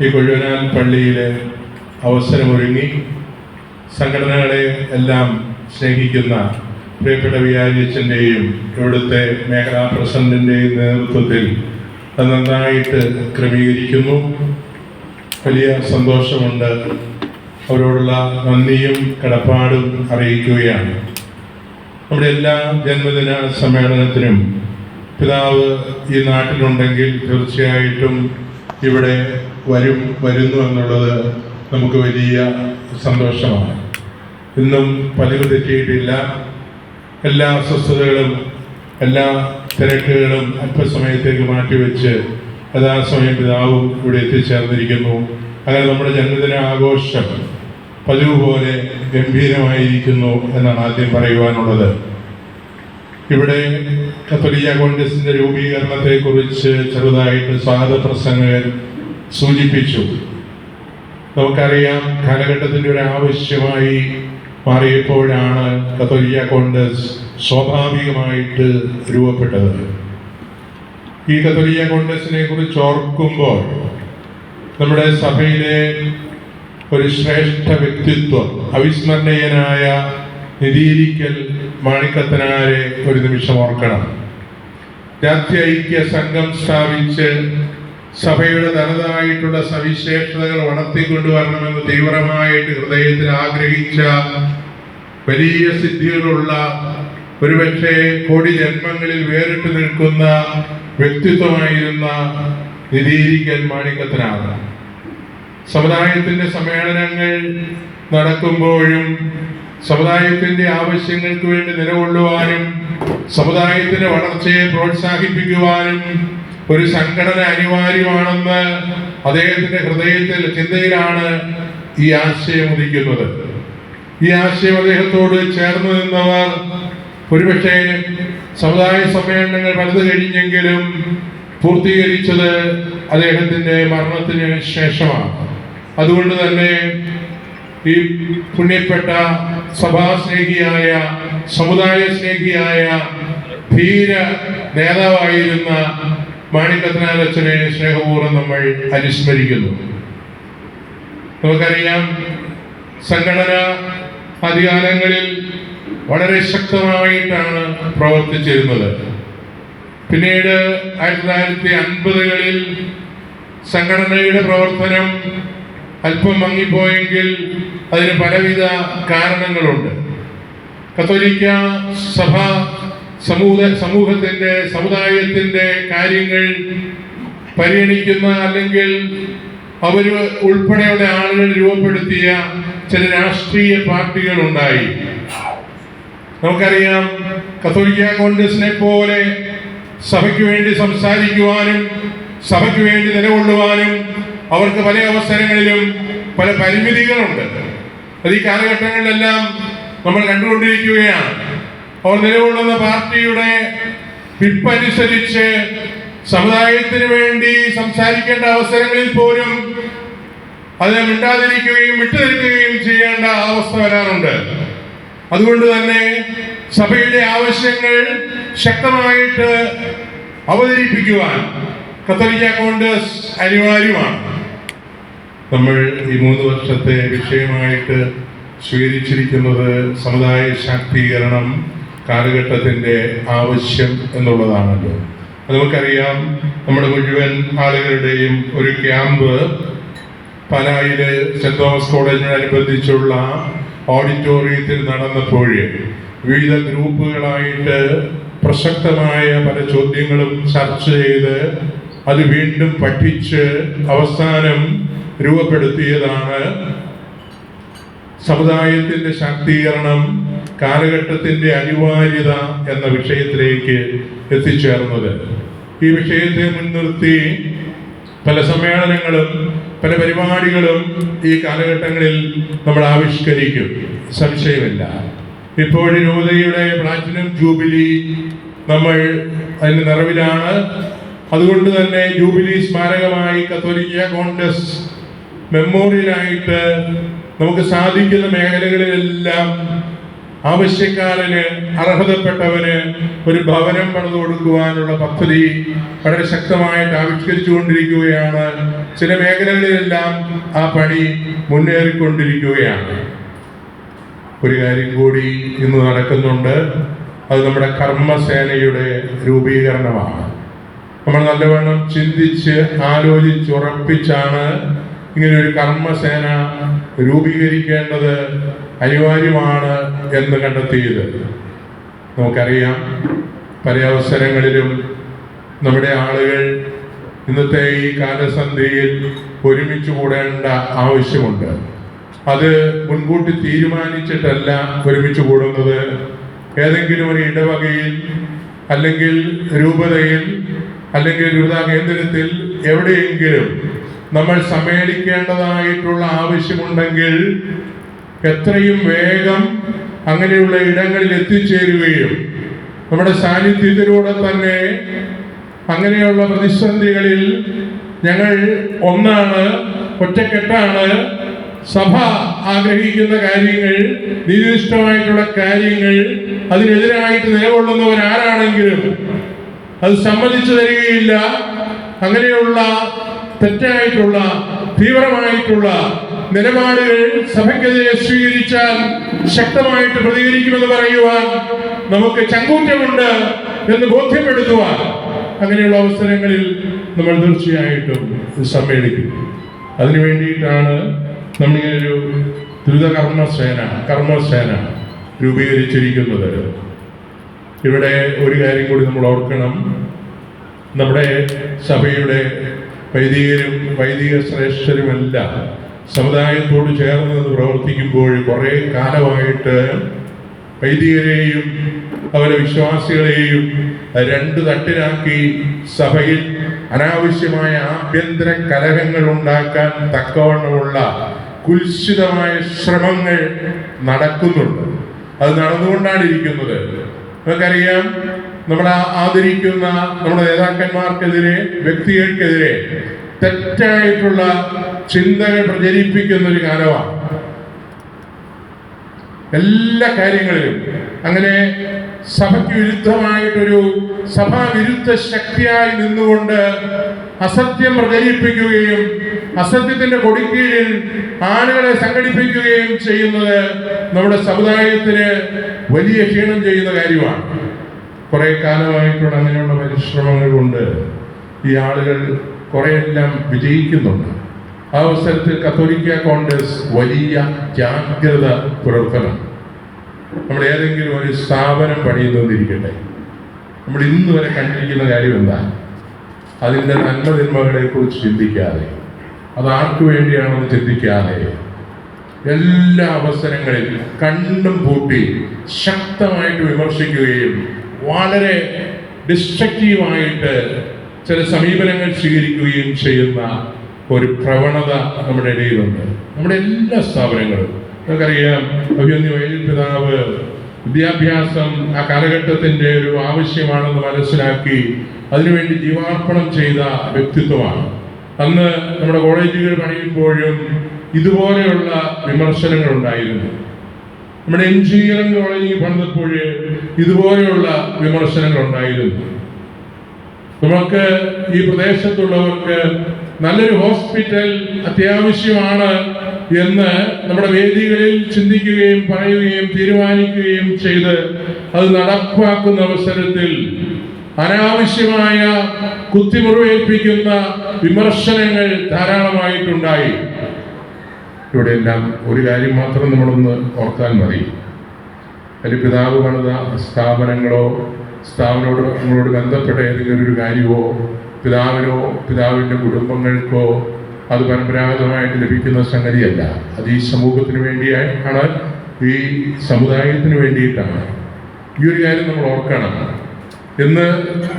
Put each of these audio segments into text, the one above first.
ഈ കൊഴുവനാൽ പള്ളിയിലെ അവസരമൊരുങ്ങി സംഘടനകളെ എല്ലാം സ്നേഹിക്കുന്ന പ്രിയപ്പെട്ട വികാരിയച്ഛന്റെയും ഇവിടുത്തെ മേഖലാ പ്രസിഡന്റിന്റെയും നേതൃത്വത്തിൽ നന്നായിട്ട് ക്രമീകരിക്കുന്നു. വലിയ സന്തോഷമുണ്ട്. അവരോടുള്ള നന്ദിയും കടപ്പാടും അറിയിക്കുകയാണ്. നമ്മുടെ എല്ലാ ജന്മദിന സമ്മേളനത്തിനും പിതാവ് ഈ നാട്ടിലുണ്ടെങ്കിൽ തീർച്ചയായിട്ടും ഇവിടെ വരും വരുന്നു എന്നുള്ളത് നമുക്ക് വലിയ സന്തോഷമാണ്. ഇന്നും പതിവ് തെറ്റിയിട്ടില്ല. എല്ലാ അസ്വസ്ഥതകളും എല്ലാ തിരക്കുകളും അല്പസമയത്തേക്ക് മാറ്റിവെച്ച് യഥാസമയം പിതാവും ഇവിടെ എത്തിച്ചേർന്നിരിക്കുന്നു. അങ്ങനെ നമ്മുടെ ജന്മദിന ആഘോഷം പതിവ് പോലെ ഗംഭീരമായിരിക്കുന്നു എന്നാണ് ആദ്യം പറയുവാനുള്ളത്. ഇവിടെ കത്തോലിക്ക കോൺഗ്രസിന്റെ രൂപീകരണത്തെക്കുറിച്ച് ചെറുതായിട്ട് സ്വാഗത പ്രസംഗകൻ സൂചിപ്പിച്ചു. നമുക്കറിയാം കാലഘട്ടത്തിന്റെ ഒരു ആവശ്യമായി മാറിയപ്പോഴാണ് കത്തോലിക്ക കോൺഗ്രസ് സ്വാഭാവികമായിട്ട് രൂപപ്പെട്ടത്. ഈ കത്തോലിക്ക കോൺഗ്രസിനെ കുറിച്ച് ഓർക്കുമ്പോൾ നമ്മുടെ സഭയിലെ ഒരു ശ്രേഷ്ഠ വ്യക്തിത്വം അവിസ്മരണീയനായ നിരീരിക്കൽ മാണിക്കത്തനാരെ ഒരു നിമിഷം ഓർക്കണം. രാജ്യ ഐക്യ സംഘം സ്ഥാപിച്ച് സഭയുടെ തനതായിട്ടുള്ള സവിശേഷതകൾ വളർത്തിക്കൊണ്ടുവരണമെന്ന് തീവ്രമായിട്ട് ഹൃദയത്തിൽ ആഗ്രഹിച്ച വലിയ സിദ്ധികളുള്ള ഒരുപക്ഷെ കോടി ജന്മങ്ങളിൽ വേറിട്ട് നിൽക്കുന്ന വ്യക്തിത്വമായിരുന്ന നിരീരിക്കൻ മാണിക്കത്തനാണ്. സമുദായത്തിന്റെ സമ്മേളനങ്ങൾ നടക്കുമ്പോഴും സമുദായത്തിന്റെ ആവശ്യങ്ങൾക്ക് വേണ്ടി നിലകൊള്ളുവാനും സമുദായത്തിന്റെ വളർച്ചയെ പ്രോത്സാഹിപ്പിക്കുവാനും ഒരു സംഘടന അനിവാര്യമാണെന്ന് അദ്ദേഹത്തിന്റെ ഹൃദയത്തിൽ ചിന്തയിലാണ് ഈ ആശയം ഉദിക്കുന്നത്. ഈ ആശയം അദ്ദേഹത്തോട് ചേർന്ന് നിന്നവർ ഒരുപക്ഷെ സമുദായ സമ്മേളനങ്ങൾ പലത് കഴിഞ്ഞെങ്കിലും പൂർത്തീകരിച്ചത് അദ്ദേഹത്തിന്റെ മരണത്തിന് ശേഷമാണ്. അതുകൊണ്ട് തന്നെ ഈ പുണ്യപ്പെട്ട സഭാസ്നേഹിയായ സമുദായ സ്നേഹിയായ ധീര നേതാവായിരുന്ന മാണിക്കത്തനാലച്ചനെ സ്നേഹപൂർവം നമ്മൾ അനുസ്മരിക്കുന്നു. നമുക്കറിയാം സംഘടന അധികാരങ്ങളിൽ വളരെ ശക്തമായിട്ടാണ് പ്രവർത്തിച്ചിരുന്നത്. പിന്നീട് ആയിരത്തി തൊള്ളായിരത്തി അൻപതുകളിൽ സംഘടനയുടെ പ്രവർത്തനം അല്പം മങ്ങിപ്പോയെങ്കിൽ അതിന് പലവിധ കാരണങ്ങളുണ്ട്. കത്തോലിക്ക സഭ സമൂഹ സമൂഹത്തിന്റെ സമുദായത്തിന്റെ കാര്യങ്ങൾ പരിഗണിക്കുന്ന അല്ലെങ്കിൽ അവർ ഉൾപ്പെടെയുള്ള ആളുകൾ രൂപപ്പെടുത്തിയ ചില രാഷ്ട്രീയ പാർട്ടികൾ ഉണ്ടായി നമുക്കറിയാം കത്തോലിക്ക കോൺഗ്രസിനെ പോലെ സഭയ്ക്ക് വേണ്ടി സംസാരിക്കുവാനും സഭയ്ക്ക് വേണ്ടി നിലകൊള്ളുവാനും അവർക്ക് പല അവസരങ്ങളിലും പല പരിമിതികളുണ്ട്. അത് ഈ കാലഘട്ടങ്ങളിലെല്ലാം നമ്മൾ കണ്ടുകൊണ്ടിരിക്കുകയാണ്. അവർ നിലകൊള്ളുന്ന പാർട്ടിയുടെ വിപ്പനുസരിച്ച് സമുദായത്തിന് വേണ്ടി സംസാരിക്കേണ്ട അവസരങ്ങളിൽ പോലും അതിനെ മിണ്ടാതിരിക്കുകയും വിട്ടുനിൽക്കുകയും ചെയ്യേണ്ട അവസ്ഥ വരാറുണ്ട്. അതുകൊണ്ട് തന്നെ സഭയുടെ ആവശ്യങ്ങൾ ശക്തമായിട്ട് അവതരിപ്പിക്കുവാൻ കത്തോലിക്ക കോൺഗ്രസ് അനിവാര്യമാണ്. നമ്മൾ ഈ മൂന്ന് വർഷത്തെ വിഷയമായിട്ട് സ്വീകരിച്ചിരിക്കുന്നത് സമുദായ ശാക്തീകരണം കാലഘട്ടത്തിന്റെ ആവശ്യം എന്നുള്ളതാണല്ലോ. നമുക്കറിയാം നമ്മുടെ മുഴുവൻ ആളുകളുടെയും ഒരു ക്യാമ്പ് പനായിൽ സെന്റ് തോമസ് കോളേജിനോടനുബന്ധിച്ചുള്ള ഓഡിറ്റോറിയത്തിൽ നടന്നപ്പോൾ വിവിധ ഗ്രൂപ്പുകളായിട്ട് പ്രസക്തമായ പല ചോദ്യങ്ങളും ചർച്ച ചെയ്ത് അത് വീണ്ടും പഠിച്ച് അവസാനം രൂപപ്പെടുത്തിയതാണ്. സമുദായത്തിന്റെ ശാക്തീകരണം കാലഘട്ടത്തിന്റെ അനിവാര്യത എന്ന വിഷയത്തിലേക്ക് എത്തിച്ചേർന്നത്. ഈ വിഷയത്തെ മുൻനിർത്തി പല സമ്മേളനങ്ങളും പല പരിപാടികളും ഈ കാലഘട്ടങ്ങളിൽ നമ്മൾ ആവിഷ്കരിക്കും. സംശയമില്ല. ഇപ്പോൾ രൂപതയുടെ പ്ലാറ്റിനം ജൂബിലി നമ്മൾ അതിന്റെ നിറവിലാണ്. അതുകൊണ്ട് തന്നെ ജൂബിലി സ്മാരകമായി കത്തോലിക്ക കോൺഗ്രസ് മെമ്മോറിയലായിട്ട് നമുക്ക് സാധിക്കുന്ന മേഖലകളിലെല്ലാം ആവശ്യക്കാരന് അർഹതപ്പെട്ടവന് ഒരു ഭവനം പണിതു കൊടുക്കുവാനുള്ള പദ്ധതി വളരെ ശക്തമായിട്ട് ആവിഷ്കരിച്ചുകൊണ്ടിരിക്കുകയാണ്. ചില മേഖലകളിലെല്ലാം ആ പണി മുന്നേറിക്കൊണ്ടിരിക്കുകയാണ്. ഒരു കാര്യം കൂടി ഇന്ന് നടക്കുന്നുണ്ട്. അത് നമ്മുടെ കർമ്മസേനയുടെ രൂപീകരണമാണ്. നമ്മൾ നല്ലവണ്ണം ചിന്തിച്ച് ആലോചിച്ചുറപ്പിച്ചാണ് ഇങ്ങനെ ഒരു കർമ്മസേന രൂപീകരിക്കേണ്ടത് അനിവാര്യമാണ് എന്ന് കണ്ടെത്തിയത്. നമുക്കറിയാം പല അവസരങ്ങളിലും നമ്മുടെ ആളുകൾ ഇന്നത്തെ ഈ കാലസന്ധിയിൽ ഒരുമിച്ച് കൂടേണ്ട ആവശ്യമുണ്ട്. അത് മുൻകൂട്ടി തീരുമാനിച്ചിട്ടല്ല ഒരുമിച്ച് കൂടുന്നത്. ഏതെങ്കിലും ഒരു ഇടവകയിൽ അല്ലെങ്കിൽ രൂപതയിൽ അല്ലെങ്കിൽ രൂപതാ കേന്ദ്രത്തിൽ എവിടെയെങ്കിലും നമ്മൾ സമ്മേളിക്കേണ്ടതായിട്ടുള്ള ആവശ്യമുണ്ടെങ്കിൽ എത്രയും വേഗം അങ്ങനെയുള്ള ഇടങ്ങളിൽ എത്തിച്ചേരുകയും നമ്മുടെ സാന്നിധ്യത്തിലൂടെ തന്നെ അങ്ങനെയുള്ള പ്രതിസന്ധികളിൽ ഞങ്ങൾ ഒന്നാണ് ഒറ്റക്കെട്ടാണ്. സഭ ആഗ്രഹിക്കുന്ന കാര്യങ്ങൾ നീതിനിഷ്ഠമായിട്ടുള്ള കാര്യങ്ങൾ അതിനെതിരായിട്ട് നിലകൊള്ളുന്നവരാരാണെങ്കിലും അത് സമ്മതിച്ചു തരികയില്ല. അങ്ങനെയുള്ള തെറ്റായിട്ടുള്ള തീവ്രമായിട്ടുള്ള നിലപാടുകൾ സഭയ്ക്കെതിരെ സ്വീകരിച്ചാൽ ശക്തമായിട്ട് പ്രതികരിക്കുമെന്ന് പറയുവാൻ നമുക്ക് ചങ്കൂറ്റമുണ്ട് എന്ന് ബോധ്യപ്പെടുത്തുവാൻ അങ്ങനെയുള്ള അവസരങ്ങളിൽ നമ്മൾ തീർച്ചയായിട്ടും സമ്മേളിക്കും. അതിനു വേണ്ടിയിട്ടാണ് നമ്മളിങ്ങനൊരു ദ്രുത കർമ്മസേന കർമ്മസേന രൂപീകരിച്ചിരിക്കുന്നത്. ഇവിടെ ഒരു കാര്യം കൂടി നമ്മൾ ഓർക്കണം. നമ്മുടെ സഭയുടെ വൈദികരും വൈദിക ശ്രേഷ്ഠരുമെല്ലാം സമുദായത്തോട് ചേർന്ന് പ്രവർത്തിക്കുമ്പോൾ കുറേ കാലമായിട്ട് വൈദികരെയും അവരെ വിശ്വാസികളെയും രണ്ട് തട്ടിലാക്കി സഭയിൽ അനാവശ്യമായ ആഭ്യന്തര കലഹങ്ങൾ ഉണ്ടാക്കാൻ തക്കവണ്ണമുള്ള കുൽസിതമായ ശ്രമങ്ങൾ നടക്കുന്നുണ്ട്. അത് നടന്നുകൊണ്ടാണ് ഇരിക്കുന്നത്. നമുക്കറിയാം നമ്മൾ ആദരിക്കുന്ന നമ്മുടെ നേതാക്കന്മാർക്കെതിരെ വ്യക്തികൾക്കെതിരെ തെറ്റായിട്ടുള്ള ചിന്തകൾ പ്രചരിപ്പിക്കുന്ന ഒരു കാലമാണ്. എല്ലാ കാര്യങ്ങളിലും അങ്ങനെ സഭയ്ക്ക് വിരുദ്ധമായിട്ടൊരു സഭാവിരുദ്ധ ശക്തിയായി നിന്നുകൊണ്ട് അസത്യം പ്രചരിപ്പിക്കുകയും അസത്യത്തിന്റെ കൊടിക്കീഴിൽ ആളുകളെ സംഘടിപ്പിക്കുകയും ചെയ്യുന്നത് നമ്മുടെ സമുദായത്തിന് വലിയ ക്ഷീണം ചെയ്യുന്ന കാര്യമാണ്. കുറെ കാലമായിട്ടുള്ള അങ്ങനെയുള്ള പരിശ്രമങ്ങൾ കൊണ്ട് ഈ ആളുകൾ കുറെയെല്ലാം വിജയിക്കുന്നുണ്ട്. ആ അവസരത്തിൽ കത്തോലിക്ക കോൺഗ്രസ് വലിയ ജാഗ്രത പുലർത്തണം. നമ്മൾ ഏതെങ്കിലും ഒരു സ്ഥാപനം പണിയുന്നതിരിക്കട്ടെ. നമ്മൾ ഇന്ന് വരെ കണ്ടിരിക്കുന്ന കാര്യം എന്താ? അതിന്റെ നന്മ തിന്മകളെ കുറിച്ച് ചിന്തിക്കാതെ അത് ആർക്കു വേണ്ടിയാണെന്ന് ചിന്തിക്കാതെ എല്ലാ അവസരങ്ങളിലും കണ്ണും പൂട്ടി ശക്തമായിട്ട് വിമർശിക്കുകയും വളരെ ഡിസ്ട്രക്റ്റീവായിട്ട് ചില സമീപനങ്ങൾ സ്വീകരിക്കുകയും ചെയ്യുന്ന ഒരു പ്രവണത നമ്മുടെ ഇടയിലുണ്ട്. നമ്മുടെ എല്ലാ സ്ഥാപനങ്ങളും. നമുക്കറിയാം അഭിമന്യ വൈദ്യുതി പിതാവ് വിദ്യാഭ്യാസം ആ കാലഘട്ടത്തിന്റെ ഒരു ആവശ്യമാണെന്ന് മനസ്സിലാക്കി അതിനുവേണ്ടി ജീവാർപ്പണം ചെയ്ത വ്യക്തിത്വമാണ്. അന്ന് നമ്മുടെ കോളേജുകൾ പണിയുമ്പോഴും ഇതുപോലെയുള്ള വിമർശനങ്ങൾ ഉണ്ടായിരുന്നു. നമ്മുടെ എഞ്ചിനീയറിംഗ് കോളേജിൽ പണിതപ്പോൾ ഇതുപോലെയുള്ള വിമർശനങ്ങൾ ഉണ്ടായിരുന്നു നമുക്ക് ഈ പ്രദേശത്തുള്ളവർക്ക് നല്ലൊരു ഹോസ്പിറ്റൽ അത്യാവശ്യമാണ് എന്ന് നമ്മുടെ വേദികളിൽ ചിന്തിക്കുകയും പറയുകയും തീരുമാനിക്കുകയും ചെയ്ത് അത് നടപ്പാക്കുന്ന അവസരത്തിൽ അനാവശ്യമായ കുത്തിമുറിവേൽപ്പിക്കുന്ന വിമർശനങ്ങൾ ധാരാളമായിട്ടുണ്ടായി. ഇവിടെയെല്ലാം ഒരു കാര്യം മാത്രം നമ്മളൊന്ന് ഓർത്താൽ മതി. ഒരു പിതാവ് പണിത സ്ഥാപനങ്ങളോ സ്ഥാപനങ്ങളോട് ബന്ധപ്പെട്ട ഏതെങ്കിലും ഒരു കാര്യമോ പിതാവിനോ പിതാവിന്റെ കുടുംബങ്ങൾക്കോ അത് പരമ്പരാഗതമായിട്ട് ലഭിക്കുന്ന സംഗതിയല്ല. അത് ഈ സമൂഹത്തിന് വേണ്ടിയാണ് ഈ സമുദായത്തിന് വേണ്ടിയിട്ടാണ്. ഈ ഒരു കാര്യം നമ്മൾ ഓർക്കണം. ഇന്ന്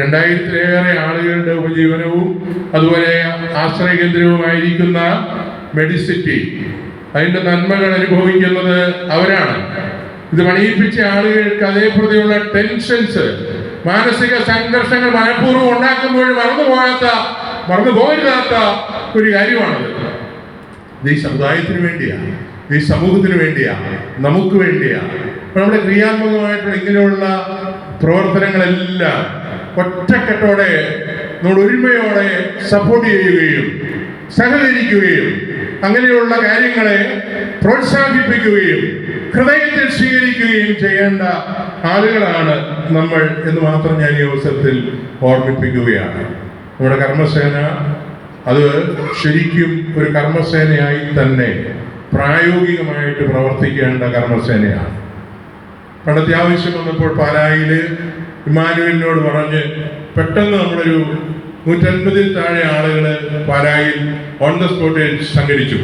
രണ്ടായിരത്തിലേറെ ആളുകളുടെ ഉപജീവനവും അതുപോലെ ആശ്രയ കേന്ദ്രവുമായിരിക്കുന്ന മെഡിസിറ്റി. അതിന്റെ നന്മകൾ അനുഭവിക്കുന്നത് അവരാണ്. ഇത് പണിയിപ്പിച്ച ആളുകൾക്ക് അതേപ്രതിയുള്ള ടെൻഷൻസ് മാനസിക സംഘർഷങ്ങൾ മനഃപൂർവം ഉണ്ടാക്കുമ്പോൾ മറന്നു പോകാത്ത മറന്നു പോകരുതാത്ത ഒരു കാര്യമാണത്. ഇത് ഈ സമുദായത്തിന് വേണ്ടിയാണ്. ഈ സമൂഹത്തിന് വേണ്ടിയാണ്. നമുക്ക് വേണ്ടിയാണ്. നമ്മുടെ ക്രിയാത്മകമായിട്ടുള്ള ഇങ്ങനെയുള്ള പ്രവർത്തനങ്ങളെല്ലാം ഒറ്റക്കെട്ടോടെ നമ്മൾ ഒരുമയോടെ സപ്പോർട്ട് ചെയ്യുകയും സഹകരിക്കുകയും അങ്ങനെയുള്ള കാര്യങ്ങളെ പ്രോത്സാഹിപ്പിക്കുകയും ഹൃദയത്തിൽ സ്വീകരിക്കുകയും ചെയ്യേണ്ട ആളുകളാണ് നമ്മൾ എന്ന് മാത്രം ഞാൻ ഈ അവസരത്തിൽ ഓർമ്മിപ്പിക്കുകയാണ്. നമ്മുടെ കർമ്മസേന അത് ശരിക്കും ഒരു കർമ്മസേനയായി തന്നെ പ്രായോഗികമായിട്ട് പ്രവർത്തിക്കേണ്ട കർമ്മസേനയാണ്. പണ്ടത്തെ ആവശ്യം വന്നപ്പോൾ പാലായിൽ ഇമാനുവലിനോട് പറഞ്ഞ് പെട്ടെന്ന് നമ്മളൊരു നൂറ്റൻപതിൽ താഴെ ആളുകൾ പാലായിൽ ഓൺ ദ സ്പോട്ടിൽ സംഘടിച്ചു.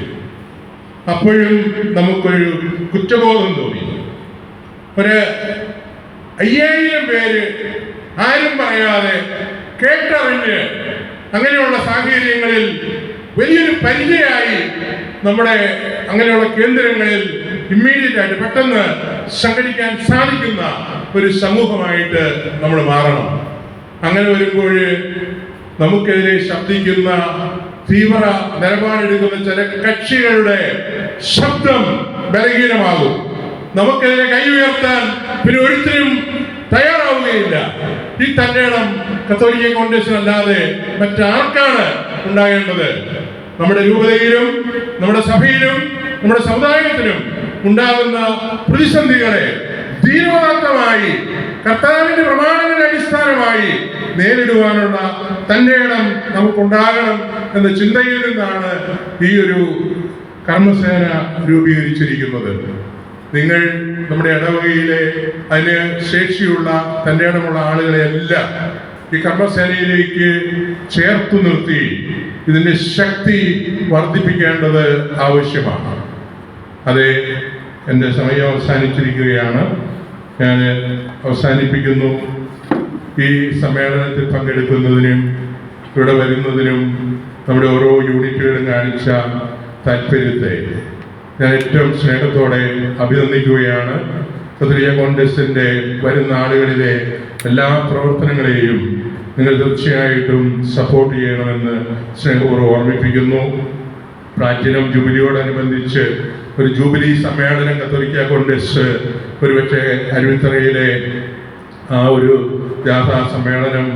അപ്പോഴും നമുക്കൊരു കുറ്റബോധം തോന്നി. ഒരു അയ്യായിരം പേര് ആരും പറയാതെ കേട്ടറിഞ്ഞ് അങ്ങനെയുള്ള സാഹചര്യങ്ങളിൽ വലിയൊരു പരിചയമായി നമ്മുടെ അങ്ങനെയുള്ള കേന്ദ്രങ്ങളിൽ ഇമ്മീഡിയറ്റ് ആയിട്ട് പെട്ടെന്ന് സംഘടിക്കാൻ സാധിക്കുന്ന ഒരു സമൂഹമായിട്ട് നമ്മൾ മാറണം. അങ്ങനെ വരുമ്പോൾ നമുക്കെതിരെ ശബ്ദിക്കുന്ന തീവ്ര നിലപാടെടുക്കുന്ന ചില കക്ഷികളുടെ ശബ്ദം ബലഹീനമാകും. നമുക്കെതിരെ കൈ ഉയർത്താൻ പിന്നെ ഒരിക്കലും തയ്യാറാവുകയില്ല. ഈ തന്നെയണം കത്തോലിക്ക കത്തോലിക്ക കോൺഗ്രസിനല്ലാതെ മറ്റാർക്കാണ് ഉണ്ടാകേണ്ടത്? നമ്മുടെ രൂപതയിലും നമ്മുടെ സഭയിലും നമ്മുടെ സമുദായത്തിലും ഉണ്ടാകുന്ന പ്രതിസന്ധികളെ ധീരോദാത്തമായി കർത്താവിന്റെ പ്രമാണങ്ങളുടെ അടിസ്ഥാനമായി നേരിടുവാനുള്ള തന്റെ ഇടം നമുക്കുണ്ടാകണം എന്ന ചിന്തയിൽ നിന്നാണ് ഈ ഒരു കർമ്മസേന രൂപീകരിച്ചിരിക്കുന്നത്. നിങ്ങൾ നമ്മുടെ ഇടവകയിലെ അതിന് ശേഷിയുള്ള തന്റെ ഇടമുള്ള ആളുകളെ എല്ലാം ഈ കർമ്മസേനയിലേക്ക് ചേർത്തു നിർത്തി ഇതിന്റെ ശക്തി വർദ്ധിപ്പിക്കേണ്ടത് ആവശ്യമാണ്. അതെ എന്റെ സമയം അവസാനിച്ചിരിക്കുകയാണ്. ഞാൻ അവസാനിപ്പിക്കുന്നു. ഈ സമ്മേളനത്തിൽ പങ്കെടുക്കുന്നതിനും ഇവിടെ വരുന്നതിനും നമ്മുടെ ഓരോ യൂണിറ്റുകളും കാണിച്ച താല്പര്യത്തെ ഞാൻ ഏറ്റവും സ്നേഹത്തോടെ അഭിനന്ദിക്കുകയാണ്. കത്തോലിക്ക കോൺഗ്രസിന്റെ വരുന്ന ആളുകളിലെ എല്ലാ പ്രവർത്തനങ്ങളെയും നിങ്ങൾ തീർച്ചയായിട്ടും സപ്പോർട്ട് ചെയ്യണമെന്ന് സ്നേഹപൂർവം ഓർമ്മിപ്പിക്കുന്നു. പ്ലാറ്റിനം ജൂബിലിയോടനുബന്ധിച്ച് ഒരു ജൂബിലി സമ്മേളനം കത്തോലിക്ക കോൺഗ്രസ് ഒരുപക്ഷെ അരുവിത്തറയിലെ ആ ഒരു ജാഥാ സമ്മേളനം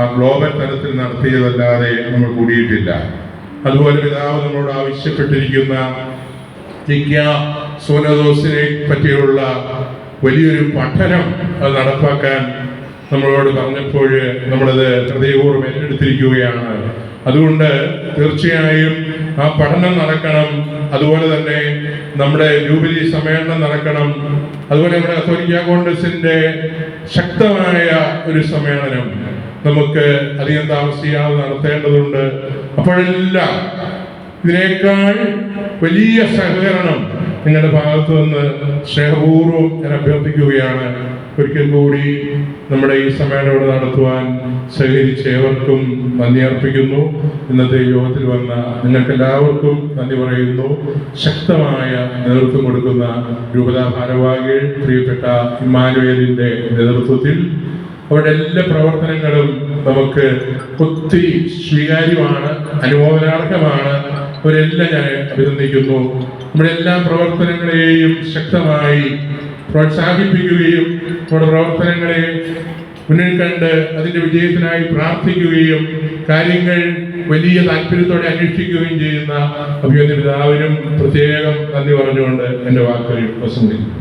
ആ ഗ്ലോബൽ തലത്തിൽ നടത്തിയതല്ലാതെ നമ്മൾ കൂടിയിട്ടില്ല. അതുപോലെ പിതാവ് നമ്മളോട് ആവശ്യപ്പെട്ടിരിക്കുന്ന ജിജ്ഞ സോനദോസിനെ പറ്റിയുള്ള വലിയൊരു പഠനം അത് നടപ്പാക്കാൻ നമ്മളോട് പറഞ്ഞപ്പോൾ നമ്മളത് ഹൃദയപൂർവം ഏറ്റെടുത്തിരിക്കുകയാണ്. അതുകൊണ്ട് തീർച്ചയായും ആ പഠനം നടക്കണം. അതുപോലെ തന്നെ നമ്മുടെ ജൂബിലി സമ്മേളനം നടക്കണം. അതുപോലെ നമ്മുടെ അസോരിക്ക കോൺഗ്രസിന്റെ ശക്തമായ ഒരു സമ്മേളനം നമുക്ക് അധികം താമസിയാതെ നടത്തേണ്ടതുണ്ട്. അപ്പോഴെല്ലാം ഇതിനേക്കാൾ വലിയ സഹകരണം നിങ്ങളുടെ ഭാഗത്തു നിന്ന് സ്നേഹപൂർവം ഞാൻ അഭ്യർത്ഥിക്കുകയാണ്. ഒരിക്കൽ കൂടി നമ്മുടെ ഈ സമ്മേളനം ഇവിടെ നടത്തുവാൻ സഹകരിച്ച ഏവർക്കും നന്ദി അർപ്പിക്കുന്നു. ഇന്നത്തെ യോഗത്തിൽ വന്ന നിങ്ങൾക്ക് എല്ലാവർക്കും നന്ദി പറയുന്നു. ശക്തമായ നേതൃത്വം കൊടുക്കുന്ന രൂപതാ ഭാരവാഹികൾ പ്രിയപ്പെട്ട ഇമ്മാനുവേലിന്റെ നേതൃത്വത്തിൽ അവരുടെ എല്ലാ പ്രവർത്തനങ്ങളും നമുക്ക് ഒത്തിരി സ്വീകാര്യമാണ് അനുമോദനാർഹമാണ്. അവരെല്ലാം ഞാൻ അഭിനന്ദിക്കുന്നു. നമ്മുടെ എല്ലാ പ്രവർത്തനങ്ങളെയും ശക്തമായി പ്രോത്സാഹിപ്പിക്കുകയും നമ്മുടെ പ്രവർത്തനങ്ങളെ മുന്നിൽ കണ്ട് അതിന്റെ വിജയത്തിനായി പ്രാർത്ഥിക്കുകയും കാര്യങ്ങൾ വലിയ താല്പര്യത്തോടെ അന്വേഷിക്കുകയും ചെയ്യുന്ന അഭിനന്ദിതാവിനും പ്രത്യേകം നന്ദി പറഞ്ഞുകൊണ്ട് എന്റെ വാക്കുകൾ ഉപസംഹരിക്കുന്നു